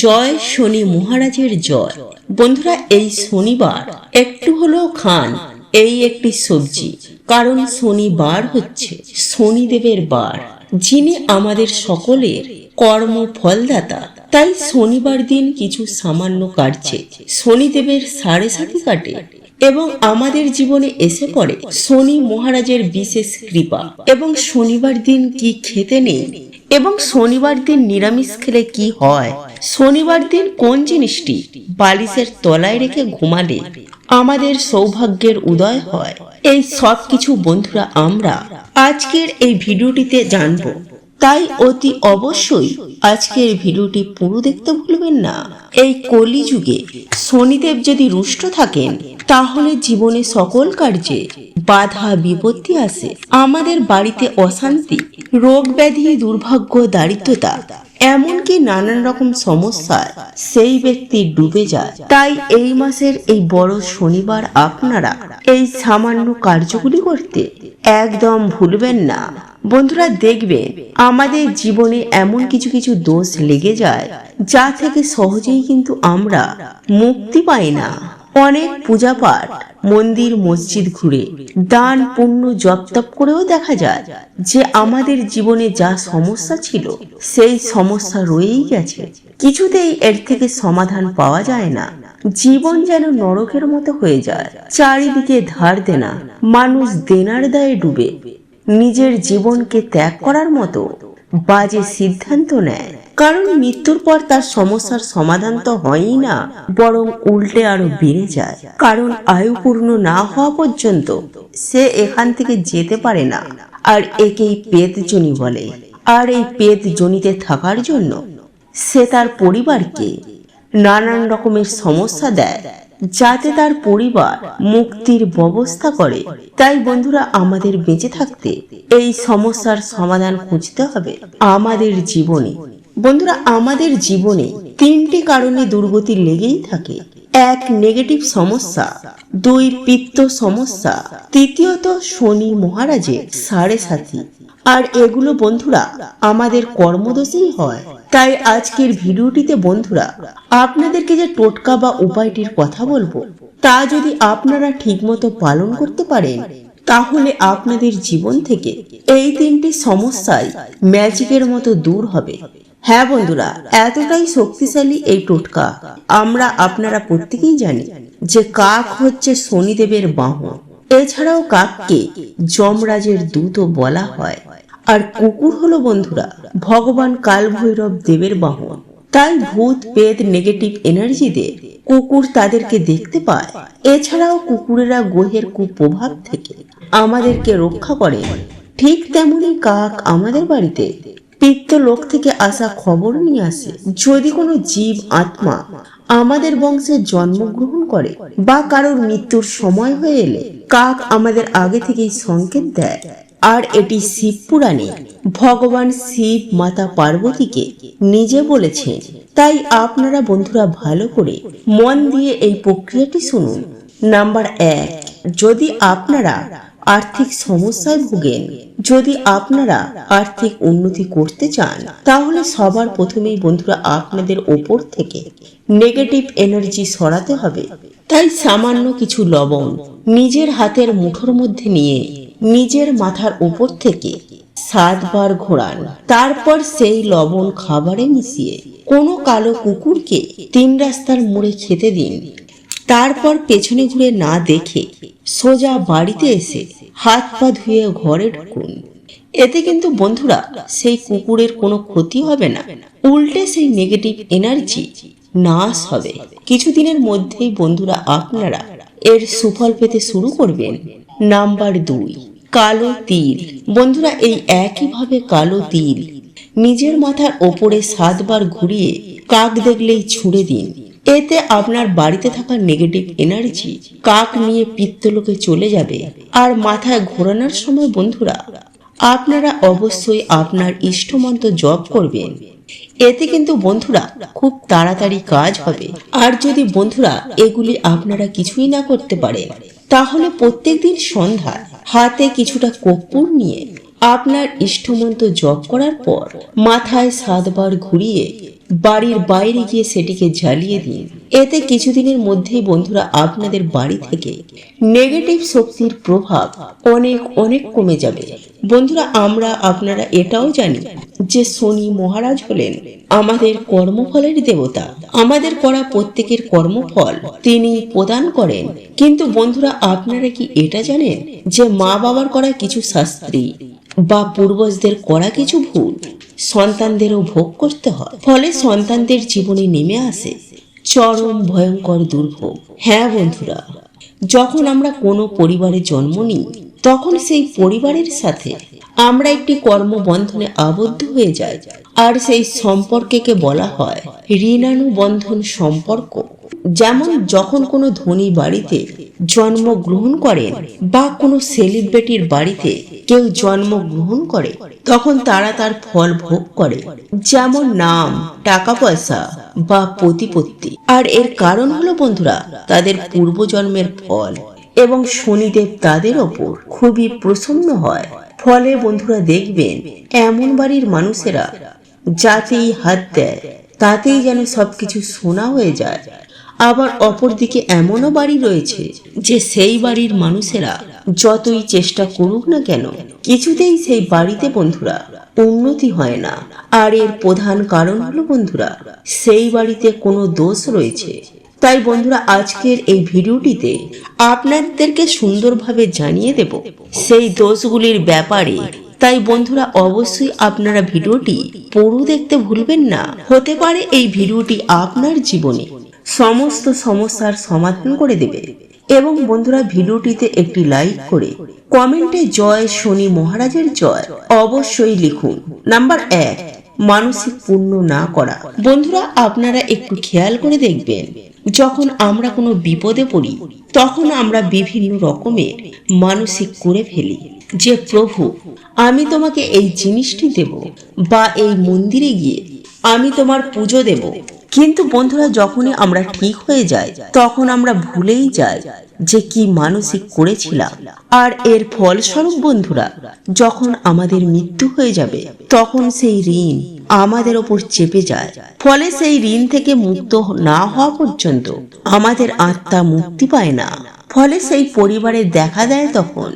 জয় শনি মহারাজের জয়। বন্ধুরা, এই শনিবার একটু হলেও খান, এই একটি সবজি। কারণ শনিবার হচ্ছে শনিদেবের বার, যিনি আমাদের সকলের কর্ম ফলদাতা। তাই শনিবার দিন কিছু সামান্য কাটছে শনিদেবের সাড়ে সাথী কাটে এবং আমাদের জীবনে এসে পড়ে শনি মহারাজের বিশেষ কৃপা। এবং শনিবার দিন কি খেতে নেই এবং শনিবার দিন নিরামিষ খেলে কি হয়? শনিবার দিন কোন জিনিসটি বালিশের তলায় রেখে ঘুমালে আমাদের সৌভাগ্যের উদয় হয়? এই সব কিছু বন্ধুরা আমরা আজকের এই ভিডিওটিতে জানব। তাই অতি অবশ্যই আজকের ভিডিওটি পুরো দেখতে ভুলবেন না। এই কলিযুগে শনিদেব যদি রুষ্ট থাকেন, তাহলে জীবনে সকল কার্যে বাধা বিপত্তি আসে। আমাদের বাড়িতে অশান্তি রোগ ব্যাধি দুর্ভাগ্য, দারিদ্রতা, এমনকি নানান রকম সমস্যায় সেই ব্যক্তি ডুবে যায়। তাই এই মাসের এই বড় শনিবার আপনারা এই সামান্য কার্যগুলি করতে একদম ভুলবেন না। বন্ধুরা দেখবেন আমাদের জীবনে এমন কিছু কিছু দোষ লেগে যায়, যা থেকে সহজেই কিন্তু আমরা মুক্তি পাই না। অনেক পূজা পাঠ মন্দির, মসজিদ ঘুরে দান, পুণ্য জপ তপ করেও দেখা যায় যে আমাদের জীবনে যা সমস্যা ছিল, সেই সমস্যা রয়েই গেছে। কিছুতেই এর থেকে সমাধান পাওয়া যায় না। জীবন যেন নরকের মতো হয়ে যায়, চারিদিকে ধার দেনা, মানুষ দেনার দায়ে ডুবে। নিজের জীবনকে ত্যাগ করার মতো বাজে সিদ্ধান্ত নেয়। কারণ মৃত্যুর পর তার সমস্যার সমাধান তো হয়ই না, বরং উল্টে আরও বেড়ে যায়। কারণ আয়ু পূর্ণ না হওয়া পর্যন্ত সে এখান থেকে যেতে পারে না, আর একেই পেতজনি বলে। আর এই পেত জনিতে থাকার জন্য সে তার পরিবারকে নানান রকমের সমস্যা দেয়, যাতে তার পরিবার মুক্তির ব্যবস্থা করে। তাই বন্ধুরা, আমাদের বেঁচে থাকতে এই সমস্যার সমাধান খুঁজতে হবে আমাদের জীবনে। বন্ধুরা, আমাদের জীবনে তিনটি কারণে দুর্গতি লেগেই থাকে। এক নেগেটিভ সমস্যা। দুই, পিত্ত সমস্যা। তৃতীয়ত, শনি মহারাজের সাড়ে সাথী। আর এগুলো বন্ধুরা, আমাদের কর্মদোষেই হয়। তাই আজকের ভিডিওটিতে বন্ধুরা, আপনাদেরকে যে টোটকা বা উপায়টির কথা বলব, তা যদি আপনারা ঠিকমতো পালন করতে পারেন, তাহলে আপনাদের জীবন থেকে এই তিনটি সমস্যাই ম্যাজিকের মতো দূর হবে। হ্যাঁ বন্ধুরা, এতটাই শক্তিশালী এই টোটকা, আমরা আপনারা প্রত্যেকেই জানি যে কাক হচ্ছে শনিদেবের বাহন। এছাড়াও কাককে যমরাজের দূতও বলা হয়। আর কুকুর হলো বন্ধুরা, ভগবান কাল ভৈরব দেবের বাহন। তাই ভূত পেদ নেগেটিভ এনার্জিতে কুকুর তাদেরকে দেখতে পায়। এছাড়াও কুকুরেরা গ্রহের কুপ্রভাব থেকে আমাদেরকে রক্ষা করে। ঠিক তেমনি কাক আমাদের বাড়িতে পিত্ত লোক থেকে আসা খবর নিয়ে আসে। যদি কোনো জীব, আত্মা আমাদের বংশে জন্মগ্রহণ করে বা কারোর মৃত্যুর সময় হয়ে এলে কাক আমাদের আগে থেকেই সংকেত দেয়। আর এটি শিব পুরাণে ভগবান শিব মাতা পার্বতীকে নিজে বলেছেন তাই আপনারা বন্ধুরা ভালো করে মন দিয়ে এই প্রক্রিয়াটি শুনুন। নাম্বার এক, যদি আপনারা আর্থিক সমস্যায় ভুগেন। যদি আপনারা আর্থিক উন্নতি করতে চান, তাহলে সবার প্রথমেই বন্ধুরা আপনাদের ওপর থেকে নেগেটিভ এনার্জি সরাতে হবে। তাই সামান্য কিছু লবণ নিজের হাতের মুঠোর মধ্যে নিয়ে নিজের মাথার উপর থেকে সাতবার ঘোরান। তারপর সেই লবণ খাবারে মিশিয়ে কোনো কালো কুকুরকে তিন রাস্তার মোড়ে খেতে দিন। তারপর পেছনে ঘুরে না দেখে সোজা বাড়িতে এসে হাত পা ধুয়ে ঘরে ঢুকুন এতে কিন্তু বন্ধুরা, সেই কুকুরের কোনো ক্ষতি হবে না। উল্টে সেই নেগেটিভ এনার্জি নাশ হবে। কিছুদিনের মধ্যেই বন্ধুরা, আপনারা এর সুফল পেতে শুরু করবেন। নাম্বার দুই, কালো তিল বন্ধুরা, এই একইভাবে কালো তিল নিজের মাথার ওপরে সাতবার ঘুরিয়ে কাক দেখলেই ছুঁড়ে দিন। এতে আপনার বাড়িতে থাকা নেগেটিভ এনার্জি কাক নিয়ে পিত্তলোকে চলে যাবে আর মাথায় ঘোরানোর সময় বন্ধুরা, আপনারা অবশ্যই আপনার ইষ্টমন্ত্র জপ করবেন। এতে কিন্তু বন্ধুরা খুব তাড়াতাড়ি কাজ হবে। আর যদি বন্ধুরা এগুলি আপনারা কিছুই না করতে পারেন, তাহলে প্রত্যেকদিন সন্ধ্যায় হাতে কিছুটা কর্পূর নিয়ে আপনার ইষ্টমন্ত্র জপ করার পর মাথায় সাতবার ঘুরিয়ে বাড়ির বাইরে গিয়ে সেটিকে জ্বালিয়ে দিন এতে কিছুদিনের মধ্যেই বন্ধুরা আপনাদের বাড়ি থেকে নেগেটিভ শক্তির প্রভাব অনেক অনেক কমে যাবে। বন্ধুরা, আমরা, আপনারা এটাও জানি যে শনি মহারাজ হলেন আমাদের কর্মফলের দেবতা। আমাদের করা প্রত্যেকের কর্মফল তিনি প্রদান করেন। কিন্তু বন্ধুরা, আপনারা কি এটা জানেন যে মা বাবার করা কিছু শাস্ত্রী বা পূর্বজদের করা কিছু ভুল সন্তানদেরও ভোগ করতে হয়। ফলে সন্তানদের জীবনে নেমে আসে চরম ভয়ঙ্কর দুর্ভোগ। হ্যাঁ বন্ধুরা, যখন আমরা কোনো পরিবারে জন্ম নিই, তখন সেই পরিবারের সাথে আমরা একটি কর্মবন্ধনে আবদ্ধ হয়ে যাই। আর সেই সম্পর্ককে বলা হয় ঋণানুবন্ধন সম্পর্ক। যেমন যখন কোনো ধনী বাড়িতে জন্মগ্রহণ করেন বা কোনো সেলিব্রিটির বাড়িতে কেউ জন্মগ্রহণ করে, তখন তারা তার ফল ভোগ করে। যেমন নাম, টাকা পয়সা বা প্রতিপত্তি। আর এর কারণ হলো বন্ধুরা, তাদের পূর্বজন্মের ফল এবং শনিদেব তাদের ওপর খুবই প্রসন্ন হয়। ফলে বন্ধুরা দেখবেন, এমন বাড়ির মানুষেরা যাতেই হাত দেয়, তাতেই যেন সবকিছু সোনা হয়ে যায়। আবার অপরদিকে এমনও বাড়ি রয়েছে যে সেই বাড়ির মানুষেরা যতই চেষ্টা করুক না কেন, কিছুতেই সেই বাড়িতে বন্ধুরা উন্নতি হয় না। আর এর প্রধান কারণ হলো বন্ধুরা, সেই বাড়িতে কোনো দোষ রয়েছে। তাই বন্ধুরা, আজকের এই ভিডিওটিতে আপনাদেরকে সুন্দরভাবে জানিয়ে দেব সেই দোষগুলির ব্যাপারে। তাই বন্ধুরা, অবশ্যই আপনারা ভিডিওটি পুরো দেখতে ভুলবেন না। হতে পারে এই ভিডিওটি আপনার জীবনে সমস্ত সমস্যার সমাধান করে দেবে। এবং বন্ধুরা, ভিডিওটিতে একটি লাইক করে কমেন্টে জয় শনি মহারাজের জয় অবশ্যই লিখুন। নাম্বার এক, মানসিক পূর্ণ না করা। বন্ধুরা, আপনারা একটু খেয়াল করে দেখবেন, যখন আমরা কোনো বিপদে পড়ি, তখন আমরা বিভিন্ন রকমের মানসিক করে ফেলি। যে, প্রভু, আমি তোমাকে এই জিনিসটি দেব বা এই মন্দিরে গিয়ে আমি তোমার পুজো দেব। কিন্তু বন্ধুরা, যখনই আমরা ঠিক হয়ে যাই, তখন আমরা ভুলেই যাই যে কি মানসিক করেছিলাম। আর এর ফলস্বরূপ বন্ধুরা, যখন আমাদের মৃত্যু হয়ে যাবে, তখন সেই ঋণ আমাদের ওপর চেপে যায়। ফলে সেই ঋণ থেকে মুক্ত না হওয়া পর্যন্ত আমাদের আত্মা মুক্তি পায় না। ফলে সেই পরিবারে দেখা দেয় তখন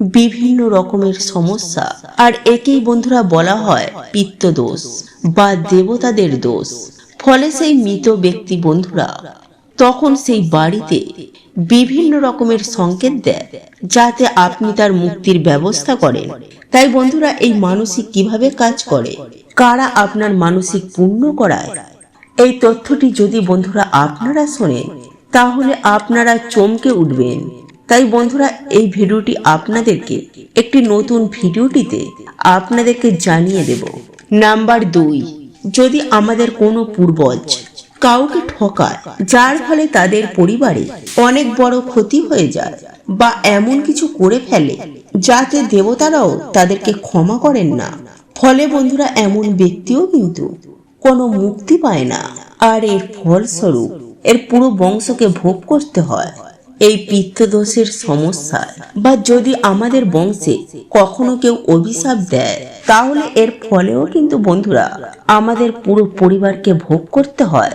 বিভিন্ন রকমের সমস্যা। আর একেই বন্ধুরা বলা হয় পিত্তদোষ বা দেবতাদের দোষ। ফলে সেই মৃত ব্যক্তি বন্ধুরা তখন সেই বাড়িতে বিভিন্ন রকমের সংকেত দেয়, যাতে আপনি তার মুক্তির ব্যবস্থা করেন। তাই বন্ধুরা, এই মানসিক কীভাবে কাজ করে? কারা আপনার মানসিক পূর্ণ করায়? এই তথ্যটি যদি বন্ধুরা আপনারা শোনেন, তাহলে আপনারা চমকে উঠবেন। তাই বন্ধুরা, এই ভিডিওটি আপনাদেরকে একটি নতুন ভিডিওটিতে আপনাদেরকে জানিয়ে দেব। নাম্বার দুই যদি আমাদের কোনো পূর্বজ কাউকে ঠকায়, যার ফলে তাদের পরিবারে অনেক বড় ক্ষতি হয়ে যায় বা এমন কিছু করে ফেলে যাতে দেবতারাও তাদেরকে ক্ষমা করেন না, ফলে বন্ধুরা এমন ব্যক্তিও কিন্তু কোনো মুক্তি পায় না। আর এর ফলস্বরূপ এর পুরো বংশকে ভোগ করতে হয়। এই পিত্তদোষের সমস্যায় বা যদি আমাদের বংশে কখনো কেউ অভিশাপ দেয় তাহলে এর ফলেও কিন্তু বন্ধুরা আমাদের পুরো পরিবারকে ভোগ করতে হয়।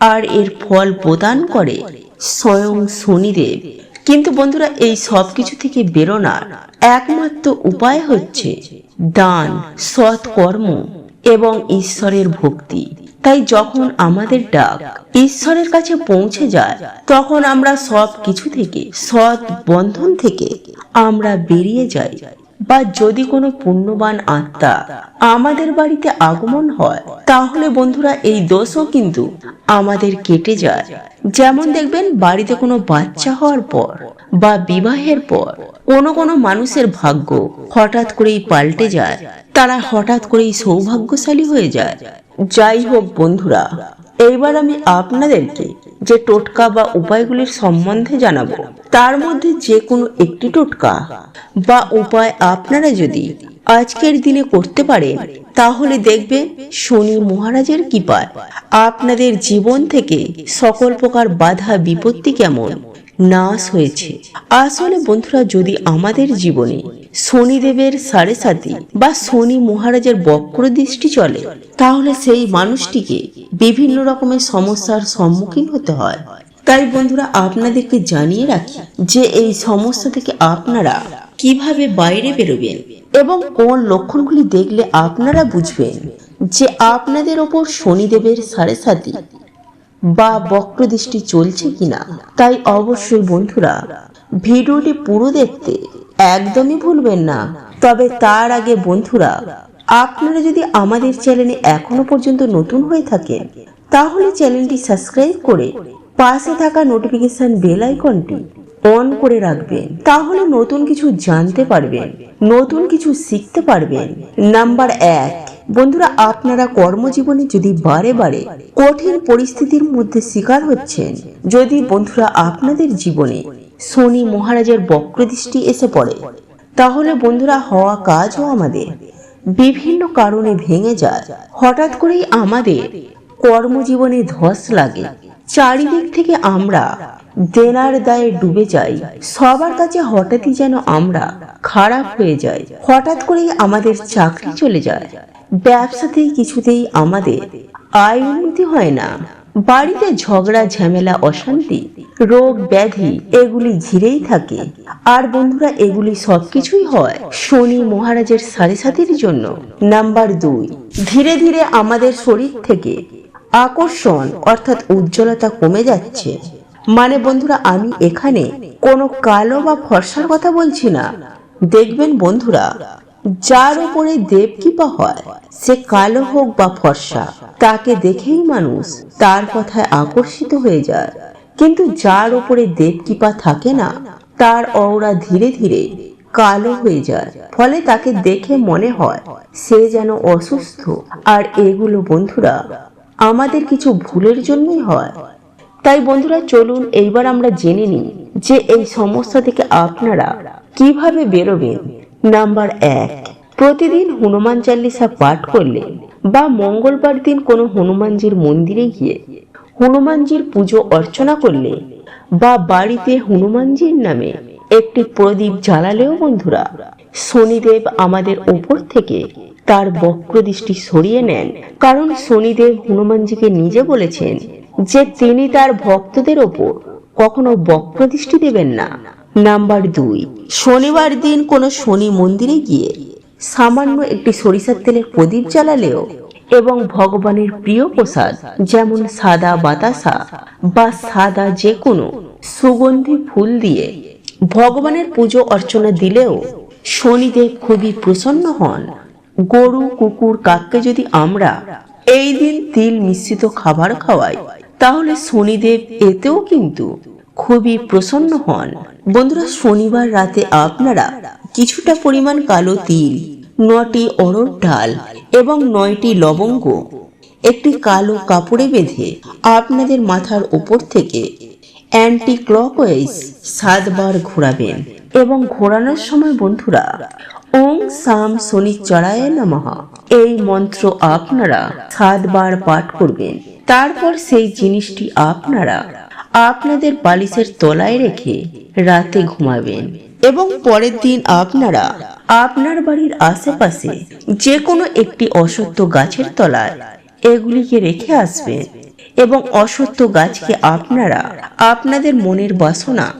আর এর ফল প্রদান করে স্বয়ং শনিদেব। কিন্তু বন্ধুরা, এই সব কিছু থেকে বেরোনার একমাত্র উপায় হচ্ছে দান সৎ কর্ম এবং ঈশ্বরের ভক্তি। তাই যখন আমাদের ডাক ঈশ্বরের কাছে পৌঁছে যায়, তখন আমরা সব কিছু থেকে, সৎ বন্ধন থেকে আমরা বেরিয়ে যাই। বা যদি কোনো পুণ্যবান আত্মা আমাদের বাড়িতে আগমন হয়, তাহলে বন্ধুরা এই দোষও কিন্তু আমাদের কেটে যায়। যেমন দেখবেন, বাড়িতে কোনো বাচ্চা হওয়ার পর বা বিবাহের পর কোনো কোনো মানুষের ভাগ্য হঠাৎ করেই পাল্টে যায়। তারা হঠাৎ করেই সৌভাগ্যশালী হয়ে যায়। যাই হোক বন্ধুরা এইবার আমি আপনাদেরকে যে টোটকা বা উপায়গুলির সম্বন্ধে জানাব, তার মধ্যে যে কোনো একটি টোটকা বা উপায় আপনারা যদি আজকের দিনে করতে পারেন, তাহলে দেখবে শনি মহারাজের কৃপায় আপনাদের জীবন থেকে সকল প্রকার বাধা বিপত্তি কেমন নাশ হয়েছে। আসলে বন্ধুরা, যদি আমাদের জীবনে শনিদেবের সাড়ে সাতি বা শনি মহারাজের বক্র দৃষ্টি চলে, তাহলে সেই মানুষটিকে বিভিন্ন রকমের সমস্যার সম্মুখীন হতে হয়। তাই বন্ধুরা, আপনাদেরকে জানিয়ে রাখি যে এই সমস্যা থেকে আপনারা কীভাবে বাইরে বেরোবেন এবং কোন লক্ষণগুলি দেখলে আপনারা বুঝবেন যে আপনাদের ওপর শনিদেবের সাড়ে সাতি বা বক্রদৃষ্টি চলছে কিনা। তাই অবশ্যই বন্ধুরা, ভিডিওটি পুরো দেখতে একদমই ভুলবেন না। তবে তার আগে বন্ধুরা, আপনারা যদি আমাদের চ্যানেলে এখনও পর্যন্ত নতুন হয়ে থাকেন, তাহলে চ্যানেলটি সাবস্ক্রাইব করে পাশে থাকা নোটিফিকেশন বেল আইকনটি অন করে রাখবেন। তাহলে নতুন কিছু জানতে পারবেন, নতুন কিছু শিখতে পারবেন। নাম্বার এক, বন্ধুরা, আপনারা কর্মজীবনে যদি বারে বারে কঠিন পরিস্থিতির মধ্যে শিকার হচ্ছেন, যদি বন্ধুরা আপনাদের জীবনে শনি মহারাজের বক্রদৃষ্টি এসে পড়ে। তাহলে বন্ধুরা, হওয়া কাজও আমাদের। বিভিন্ন কারণে ভেঙে যায়। হঠাৎ করেই আমাদের কর্মজীবনে ধস লাগে। চারিদিক থেকে আমরা দেনার দায়ে ডুবে যাই। সবার কাছে হঠাৎই যেন আমরা খারাপ হয়ে যাই। হঠাৎ করেই আমাদের চাকরি চলে যায়। ব্যবসাতেই কিছুতেই আমাদের আয় উন্নতি হয় না। বাড়িতে ঝগড়া, ঝামেলা, অশান্তি, রোগ, ব্যাধি, এগুলি ঘিরেই থাকে। আর বন্ধুরা, এগুলি সবকিছুই হয় শনি মহারাজের সাড়ে সাতির জন্য। নাম্বার দুই, ধীরে ধীরে আমাদের শরীর থেকে আকর্ষণ অর্থাৎ উজ্জ্বলতা কমে যাচ্ছে। মানে বন্ধুরা, আমি এখানে কোনো কালো বা ফর্সার কথা বলছি না। দেখবেন বন্ধুরা যার উপরে দেব কৃপা হয়, সে কালো হোক বা ফর্সা, তাকে দেখেই মানুষ তার কথায় আকর্ষিত হয়ে যায়। কিন্তু যার উপরে দেব কৃপা থাকে না, তার অওরা ধীরে ধীরে কালো হয়ে যায়। ফলে তাকে দেখে মনে হয়, সে যেন অসুস্থ। আর এগুলো বন্ধুরা, আমাদের কিছু ভুলের জন্যই হয়। তাই বন্ধুরা, চলুন এইবার আমরা জেনে নিই যে এই সমস্যা থেকে আপনারা কীভাবে বেরোবেন। নাম্বার এক, প্রতিদিন হনুমান চাল্লিশা পাঠ করলে বা মঙ্গলবার দিন কোনো হনুমানজির মন্দিরে গিয়ে হনুমানজির পুজো অর্চনা করলে বা বাড়িতে হনুমানজির নামে একটি প্রদীপ জ্বালালেও বন্ধুরা, শনিদেব আমাদের ওপর থেকে তার বক্রদৃষ্টি সরিয়ে নেন। কারণ শনিদেব হনুমানজিকে নিজে বলেছেন যে তিনি তার ভক্তদের ওপর কখনো বক্রদৃষ্টি দেবেন না। নাম্বার দুই, শনিবার দিন কোনো শনি মন্দিরে গিয়ে সামান্য একটি সরিষার তেলের প্রদীপ জ্বালালেও এবং ভগবানের প্রিয় প্রসাদ, যেমন সাদা বাতাসা বা সাদা যে কোনো সুগন্ধি ফুল দিয়ে ভগবানের পুজো অর্চনা দিলেও শনিদেব খুবই প্রসন্ন হন। গরু, কুকুর, কাককে যদি আমরা এই দিন তিল মিশ্রিত খাবার খাওয়াই, তাহলে শনিদেব এতেও কিন্তু খুবই প্রসন্ন হন। বন্ধুরা, শনিবার রাতে আপনারা কিছুটা পরিমাণ কালো তিল, নটি অরড় ডাল এবং নয়টি লবঙ্গ, একটি কালো কাপড়ে বেঁধে আপনাদের মাথার উপর থেকে অ্যান্টি ক্লকওয়াইজ সাতবার ঘোরাবেন এবং ঘোরানোর সময় বন্ধুরা, ওং সাম শনিচরায় নমঃ। এই মন্ত্র আপনারা সাতবার পাঠ করবেন। তারপর সেই জিনিসটি আপনারা আপনাদের বালিশের তলায় রেখে রাতে ঘুমাবেন। এবং পরের দিন আপনারা আপনার বাড়ির আশেপাশে যে কোনো একটি অসত্য গাছের তলায় এগুলিকে রেখে আসবেন এবং অসত্য গাছকে আপনারা আপনাদের মনের বাসনা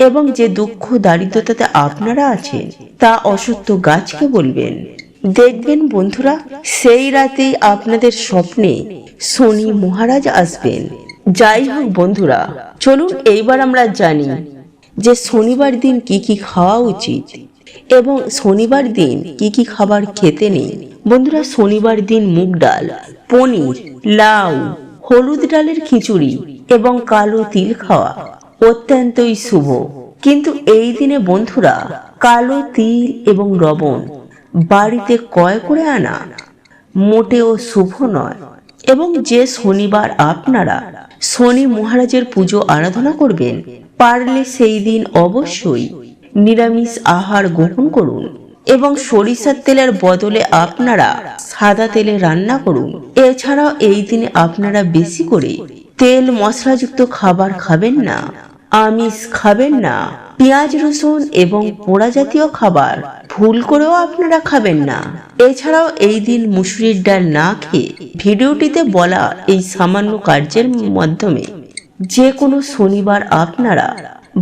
এবং যে দুঃখ দারিদ্রতাতে আপনারা আছেন তা অসত্য গাছকে বলবেন। দেখবেন বন্ধুরা, সেই রাতেই আপনাদের স্বপ্নে শনি মহারাজ আসবেন। যাই হোক বন্ধুরা, চলুন এইবার আমরা জানি যে শনিবার দিন কি কি খাওয়া উচিত এবং শনিবার দিন কি কি খাবার খেতে নেই। বন্ধুরা, শনিবার দিন মুগ ডাল, পনির, লাউ, হলুদ ডালের খিচুড়ি এবং কালো তিল খাওয়া অত্যন্তই শুভ। কিন্তু এই দিনে বন্ধুরা, কালো তিল এবং লবণ বাড়িতে ক্রয় করে আনা মোটেও শুভ নয়। এবং যে শনিবার আপনারা শনি মহারাজের পুজো আরাধনা করবেন। পারলে সেই দিন অবশ্যই নিরামিষ আহার গ্রহণ করুন এবং সরিষার তেলের বদলে আপনারা সাদা তেলে রান্না করুন। এছাড়াও এই দিনে আপনারা বেশি করে তেল মশলাযুক্ত খাবার খাবেন না, আমিষ খাবেন না। পেঁয়াজ, রসুন এবং পোড়া জাতীয় খাবার ভুল করেও আপনারা খাবেন না। এছাড়াও এই দিন মুসুরির ডাল না খেয়ে ভিডিওটিতে বলা এই সামান্য কার্যের মাধ্যমে যে কোনো শনিবার আপনারা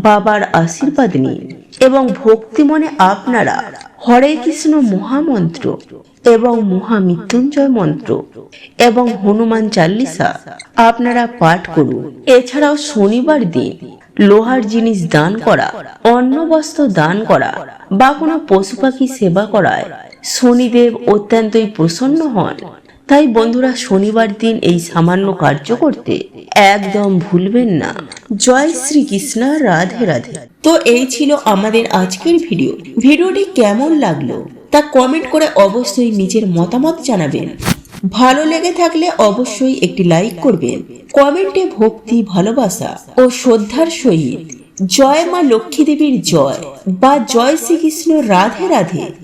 বাবার আশীর্বাদ নিন এবং ভক্তি মনে আপনারা হরে কৃষ্ণ মহামন্ত্র এবং মহামৃত্যুঞ্জয় মন্ত্র এবং হনুমান চাল্লিশা আপনারা পাঠ করুন। এছাড়াও শনিবার দিন লোহার জিনিস দান করা, অন্ন বস্ত্র দান করা বা কোনো পশু পাখি সেবা করায়। শনিদেব অত্যন্তই প্রসন্ন হন। তাই বন্ধুরা, শনিবার দিন এই সামান্য কার্য করতে একদম ভুলবেন না। জয় শ্রী শ্রীকৃষ্ণ, রাধে রাধে। তো এই ছিল আমাদের আজকের ভিডিও। ভিডিওটি কেমন লাগল তা কমেন্ট করে অবশ্যই নিজের মতামত জানাবেন। ভালো লেগে থাকলে অবশ্যই একটি লাইক করবেন। কমেন্টে ভক্তি, ভালোবাসা ও শ্রদ্ধার সহিত। জয় মা লক্ষ্মী দেবীর জয় বা জয় শ্রীকৃষ্ণ রাধে রাধে।